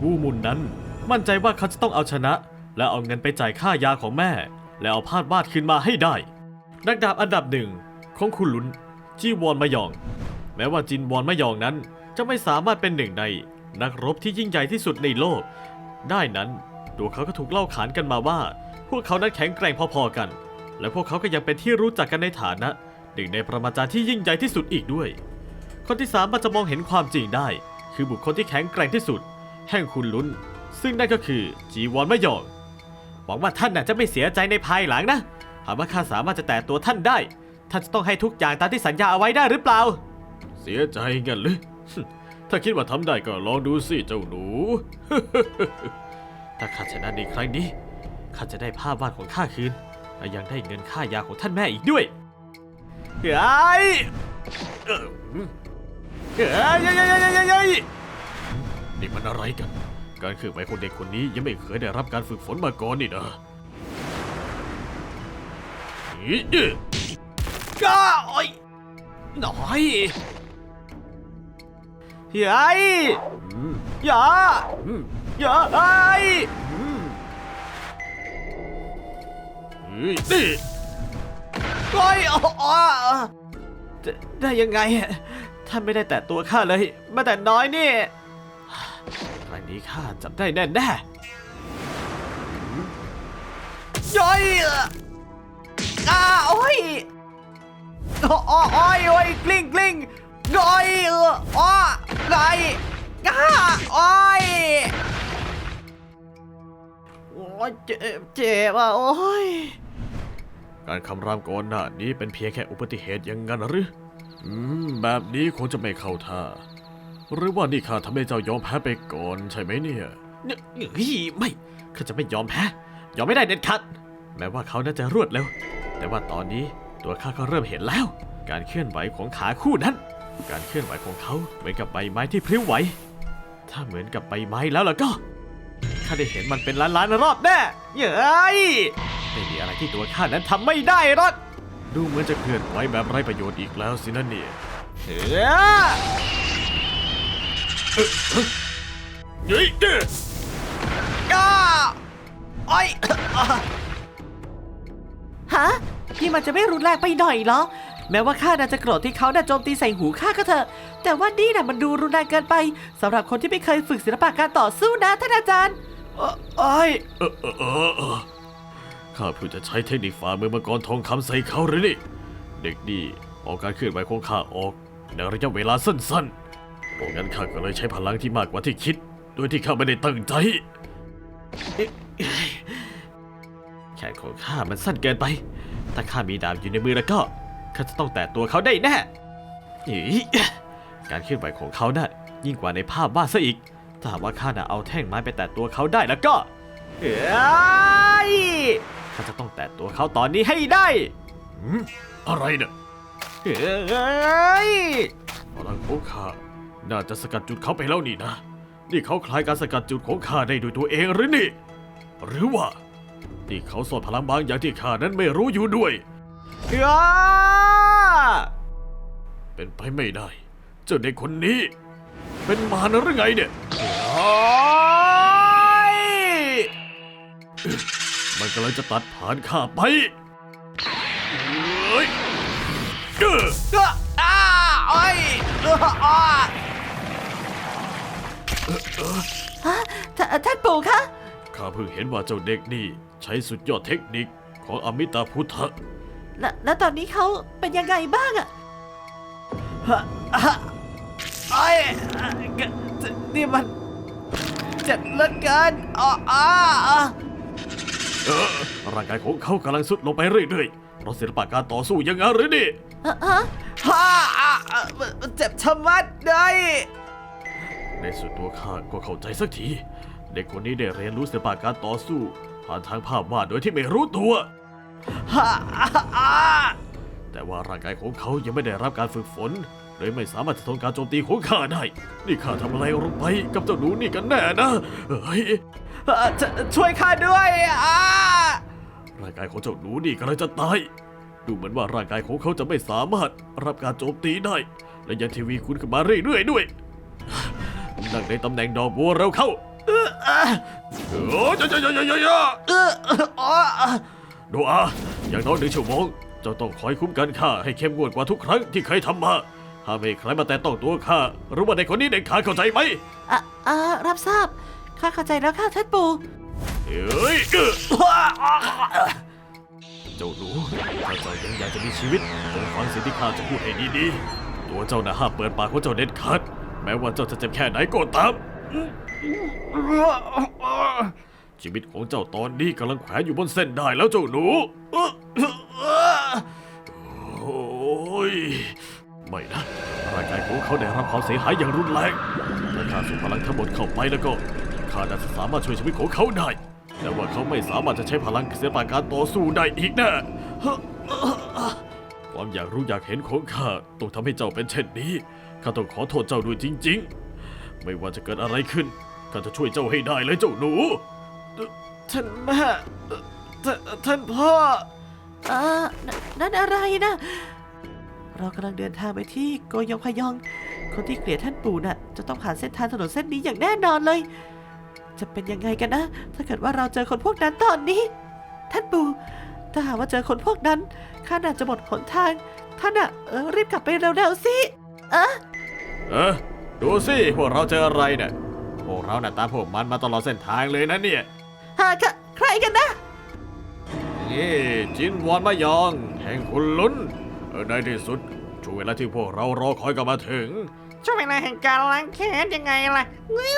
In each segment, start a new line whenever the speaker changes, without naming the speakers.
วูหมุนนั้นมั่นใจว่าเขาจะต้องเอาชนะ และเอาเงินไปจ่ายค่ายาของแม่ และเอาพาดวาดคืนมาให้ได้ นักดาบอันดับหนึ่งของคุณลุนจีวอนมายอง แม้ว่าจินวอนมายองนั้นจะไม่สามารถเป็นหนึ่งใน นักรบที่ยิ่งใหญ่ที่สุดในโลก ได้นั้นตัวเขาก็ถูกเล่าขานกันมาว่า พวกเขานั้นแข็งแกร่งพอๆกัน และพวกเขาก็ยังเป็นที่รู้จักกันในฐานะหนึ่งในปรมาจารย์ที่ยิ่งใหญ่ที่สุดอีกด้วย คนที่สามารถจะมองเห็นความจริงได้ คือบุคคลที่แข็งแกร่งที่สุด แห่งคุณลุนซึ่งนั่นก็คือจีวอนมายองหวังว่าท่านน่ะจะไม่เสียใจในภายหลังนะ หากว่าข้าสามารถจะแตะตัวท่านได้ ท่านจะต้องให้ทุกอย่างตามที่สัญญาเอาไว้ได้หรือเปล่า เสียใจงั้นหรือ ถ้าคิดว่าทำได้ก็ลองดูสิเจ้าหนู ถ้าข้าชนะในครั้งนี้ข้าจะได้ภาพวาดของข้าคืนและยังได้เงินค่ายาของท่านแม่อีกด้วยเฮ้ยเอ้ยเฮ้ยเฮ้ยเฮ้ย นี่มันอะไรกัน การเคลื่อนไหวของเด็กคนนี้ยังไม่เคยได้รับการฝึกฝนมาก่อนนี่นะอีเอ้ยก้าโอ้ยหน่อยเฮ้ยอย่าอย่าไอ้ยเฮ้ยนี่โอ้ยอ๋ออ๋อจะได้ยังไงอะท่านไม่ได้แตะตัวข้าเลยแมาแต่น้อยนี่ค รั้งนี้ข้าจับได้แน่แน่ๆย้อยอ้าโอ้ยโอ้โอ้โอ้ยโอ้ยกลิ้งกลิ้งย้อยเอออ้อไงอ้าโอ้ยโอ้ยเจ็บเจ็บอะโอ้ยการคำรามก่อนหน้านี้เป็นเพียงแค่อุบัติเหตุอย่างนั้นหรือ อืม แบบนี้คงจะไม่เข้าท่า หรือว่านี่ข้าทำให้เจ้ายอมแพ้ไปก่อนใช่ไหมเนี่ยเนี่ยเฮ้ยไม่ข้าจะไม่ยอมแพ้ยอมไม่ได้เด็ดขาดแม้ว่าเขาน่าจะรวดเร็ว แต่ว่าตอนนี้ตัวข้าก็เริ่มเห็นแล้ว การเคลื่อนไหวของขาคู่นั้น การเคลื่อนไหวของเขาเหมือนกับใบไม้ที่พลิ้วไหว ถ้าเหมือนกับใบไม้แล้วล่ะก็ข้าได้เห็นมันเป็นล้านล้านๆรอบแน่เย้ยไม่มีอะไรที่ตัวข้านั้นทำไม่ได้หรอกดูเหมือนจะเคลื่อนไหวแบบไร้ประโยชน์อีกแล้วสินะเนี่ยเฮ้ย เฮ้ยเด้ก้าไอ้
ฮะนี่มันจะไม่รุนแรงไปหน่อยเหรอ แม้ว่าข้าน่าจะโกรธที่เขาน่ะโจมตีใส่หูข้าก็เถอะ แต่ว่านี่น่ะมันดูรุนแรงเกินไปสำหรับคนที่ไม่เคยฝึกศิลปะการต่อสู้นะท่านอาจารย์
ไอ้ยเออเออเออเออข้าเพิ่งจะใช้เทคนิคฝ่ามือมังกรทองคำใส่เขาหรือนี่ เด็กดีออกการเคลื่อนไหวของข้าออกในระยะเวลาสั้นๆ พราะงั้นข้าก็เลยใช้พลังที่มากกว่าที่คิด โดยที่ข้าไม่ได้ตั้งใจแขนของข้ามันสั้นเกินไป ถ้าข้ามีดาบอยู่ในมือแล้วก็ข้าจะต้องแตะตัวเขาได้แน่การเคลื่อนไหวของเขาน่ะยิ่งกว่าในภาพวาดซะอีก ถ้าว่าข้าน่ะเอาแท่งไม้ไปแตะตัวเขาได้แล้วก็เอ้ยข้าจะต้องแตะตัวเขาตอนนี้ให้ได้หืมอะไรเนี่ยเอ้ยพลังของข้า น่าจะสกัดจุดเขาไปแล้วนี่นะ นี่เขาคล้ายการสกัดจุดของข้าได้ด้วยตัวเองหรือนี่ หรือว่า นี่เขาซ่อนพลังบางอย่างที่ข้านั้นไม่รู้อยู่ด้วยอ้าเป็นไปไม่ได้ เจ้าเด็กคนนี้ เป็นมารหรือไงเนี่ยโอ๊ยมันกำลังจะตัดผ่านข้าไปเฮ้ยเอ้อ
ก็อ้าโอ้ยเอออ้อ ฮะท่านท่านปู่คะ
ข้าเพิ่งเห็นว่าเจ้าเด็กนี่ใช้สุดยอดเทคนิคของอมิตาพุทธะ
และแล้วตอนนี้เขาเป็นยังไงบ้างอะไอ้ยนี่มันเจ็บเหลือเกินอ๋ออ๋ออ๋อ
เออร่างกายของเขากำลังสุดลงไปเรื่อยๆเพราะศิลปะการต่อสู้อยังงั้นหรือนี่
ฮะฮะ ฮ่าอะอะมันมันเจ็บชะมัดเลย
ในสุดตัวข้าก็เข้าใจสักที เด็กคนนี้ได้เรียนรู้ศิลปะการต่อสู้ ผ่านทางภาพวาดโดยที่ไม่รู้ตัว
ฮ่าอะอะ
แต่ว่าร่างกายของเขายังไม่ได้รับการฝึกฝนเลยไม่สามารถจะทนการโจมตีของข้าได้ นี่ข้าทำอะไรลงไปกับเจ้าหนูนี่กันแน่นะเฮ้ย
อะชช่วยข้าด้วยอะ
ร่างกายของเจ้าหนูนี่กำลังจะตาย ดูเหมือนว่าร่างกายของเขาจะไม่สามารถรับการโจมตีได้ และยังทีวีคุณขึ้นมาเรื่อยๆด้วย นั่งในตำแหน่งดอกบัวเร็วเข้าโอ้ยยยยยย
เออเอออ๋อ
โดอาอย่างน้อยหนึ่งชั่วโมงเจ้าต้องคอยคุ้มกันข้าให้เข้มงวดกว่าทุกครั้งที่เคยทำมาห้ามให้ใครมาแต่ต้องตัวข้าหรือว่าเด็กคนนี้เด็กขาดเข้าใจไหม
อะอ่ารับทราบ ข้าเข้าใจแล้วค่ะท่านปู่
เอ้ยเออเจ้าหนูถ้าเจ้ายังอยากจะมีชีวิตจงฟังสิ่งที่ข้าจะพูดให้ดีๆตัวเจ้าน่ะห้ามเปิดปากของเจ้าเด็ดขาด แม้ว่าเจ้าจะเจ็บแค่ไหนก็ตาม ชีวิตของเจ้าตอนนี้กำลังแขวนอยู่บนเส้นได้แล้วเจ้าหนู โอ้ย ไม่นะร่างกายของเขาได้รับความเสียหายอย่างรุนแรงถ้าข้าส่งพลังทั้งหมดเข้าไปแล้วก็ข้าน่าจะสามารถช่วยชีวิตของเขาได้แต่ว่าเขาไม่สามารถจะใช้พลังเสียปาการต่อสู้ได้อีกแนะความอยากรู้อยากเห็นของข้าต้องทำให้เจ้าเป็นเช่นนี้ ข้าต้องขอโทษเจ้าด้วยจริง ๆ ไม่ว่าจะเกิดอะไรขึ้นข้าจะช่วยเจ้าให้ได้เลยเจ้าหนู
ท่านแม่ท่านท่านพ่ออ่านั่นอะไรนะ เรากำลังเดินทางไปที่โกยองพยอง คนที่เกลียดท่านปู่น่ะ จะต้องผ่านเส้นทางถนนเส้นนี้อย่างแน่นอนเลย จะเป็นยังไงกันนะ ถ้าเกิดว่าเราเจอคนพวกนั้นตอนนี้ ท่านปู่ถ้าหากว่าเจอคนพวกนั้นข้าน่าจะหมดหนทาง ท่านอะเออรีบกลับไปเร็วๆสิ เอะ
เออดูสิพวกเราเจออะไรเนี่ยพวกเราน่ะตามพวกมันมาตลอดเส้นทางเลยนะเนี่ย
หาค่ะใครกันนะ
นี่จินวอนมายอง แห่งคุณลุนเออในที่สุดช่วงเวลาที่พวกเรารอคอยก็มาถึง
ช่วงเวลาแห่งการล้างแค้นยังไงล่ะเอ่อ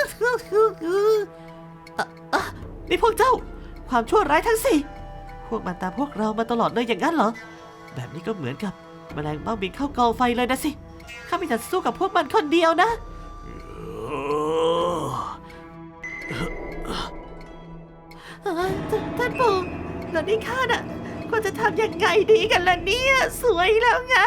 เอ่อนี่พวกเจ้า ความชั่วร้ายทั้งสี่ พวกมันตามพวกเรามาตลอดเลยอย่างนั้นเหรอ แบบนี้ก็เหมือนกับแมลงเม่าบินเข้ากองไฟเลยนะสิ ข้าไม่จะสู้กับพวกมันคนเดียวนะ ท่านท่านปู่แล้วนี่ข้าน่ะควรจะทำยังไงดีกันล่ะเนี่ย สวยแล้วไง